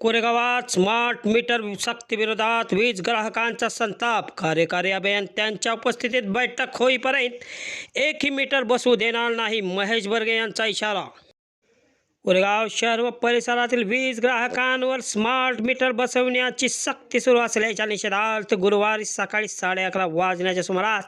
कोरेगावात smart meter सक्तीविरोधात वीज ग्राहकांचा संताप. कार्यकारी अभियान त्यांच्या उपस्थितीत बैठक होईपर्यंत एकही मीटर बसवू देणार नाही महेश बर्गे यांचा इशारा कोरेगाव शहर व परिसरातील वीज ग्राहकांवर स्मार्ट मीटर बसवण्याची सक्ती सुरू असल्याच्या निषेधार्थ गुरुवारी सकाळी साडे अकरा वाजण्याच्या सुमारास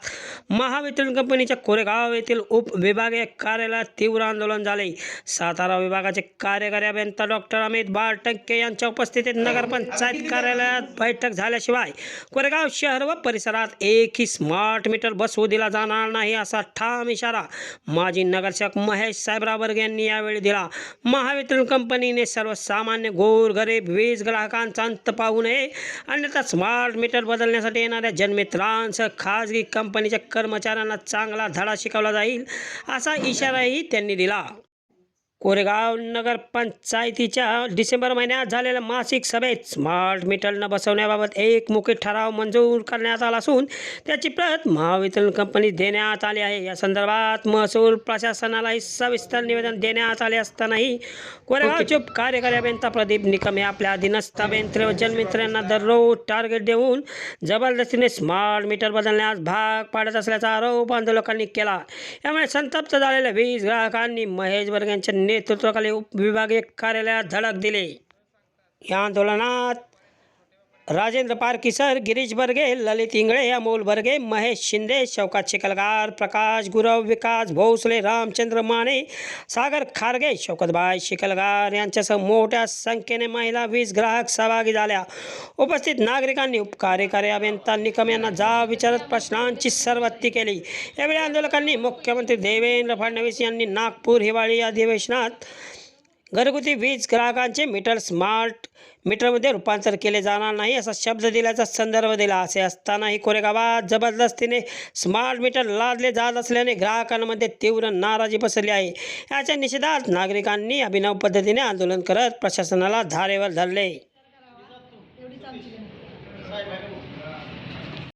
महावितरण कंपनीच्या कोरेगाव येथील उपविभागीय कार्यालयात तीव्र आंदोलन झाले. सातारा विभागाचे कार्यकारी अभियंता डॉक्टर अमित बाळटंके यांच्या उपस्थितीत नगरपंचायत कार्यालयात बैठक झाल्याशिवाय कोरेगाव शहर व परिसरात एकही स्मार्ट मीटर बसवू दिला जाणार नाही असा ठाम इशारा माजी नगरसेवक महेश साहेबराबर्ग यांनी यावेळी दिला. महावितरण कंपनीने सर्वसामान्य गोरगरीब वीज ग्राहकांचा अंत पाहू नये. अन्यथा स्मार्ट मीटर बदलण्यासाठी येणाऱ्या जन्मित्रांसह खाजगी कंपनीच्या कर्मचाऱ्यांना चांगला धडा शिकवला जाईल असा इशाराही त्यांनी दिला. कोरेगाव नगर पंचायतीच्या डिसेंबर महिन्यात झालेल्या मासिक सभेत स्मार्ट मीटर न बसवण्याबाबत एकमुखी ठराव मंजूर करण्यात आला असून त्याची प्रत महावितरण कंपनीत देण्यात आली आहे. या संदर्भात महसूल प्रशासनालाही सविस्तर निवेदन देण्यात आले असतानाही कोरेगावचे कार्यकारी अभियंता प्रदीप निकम हे आपल्या अधीनस्थ अभियंत्री व जन्मित्रांना दररोज टार्गेट देऊन जबरदस्तीने स्मार्ट मीटर बदलण्यास भाग पाडत असल्याचा आरोप आंदोलकांनी केला. यामुळे संतप्त झालेल्या वीज ग्राहकांनी महेश वर्ग यांच्या नेतृत्वाखाली उपविभागीय कार्यालयात धडक दिली. या आंदोलनात राजेंद्र पारकीसर गिरीश बर्गे ललित इंगळे अमोल बर्गे महेश शिंदे शौकात शिकलगार प्रकाश गुरव विकास भोसले रामचंद्र माने सागर खारगे शौकतबाई शिकलगार यांच्यासह मोठ्या संख्येने महिला वीज ग्राहक सहभागी झाल्या. उपस्थित नागरिकांनी उपकार्यकारी अभियंता निकम यांना जाब विचारत प्रश्नांची सरबत्ती केली. यावेळी आंदोलकांनी मुख्यमंत्री देवेंद्र फडणवीस यांनी नागपूर हिवाळी अधिवेशनात घरगुती वीज ग्राहकांचे मीटर स्मार्ट मीटरमध्ये रूपांतर केले जाणार नाही असा शब्द दिल्याचा संदर्भ दिला. असे असतानाही कोरेगावात जबरदस्तीने स्मार्ट मीटर लादले जात असल्याने ग्राहकांमध्ये तीव्र नाराजी पसरली आहे. याच्या निषेधात नागरिकांनी अभिनव पद्धतीने आंदोलन करत प्रशासनाला धारेवर धरले.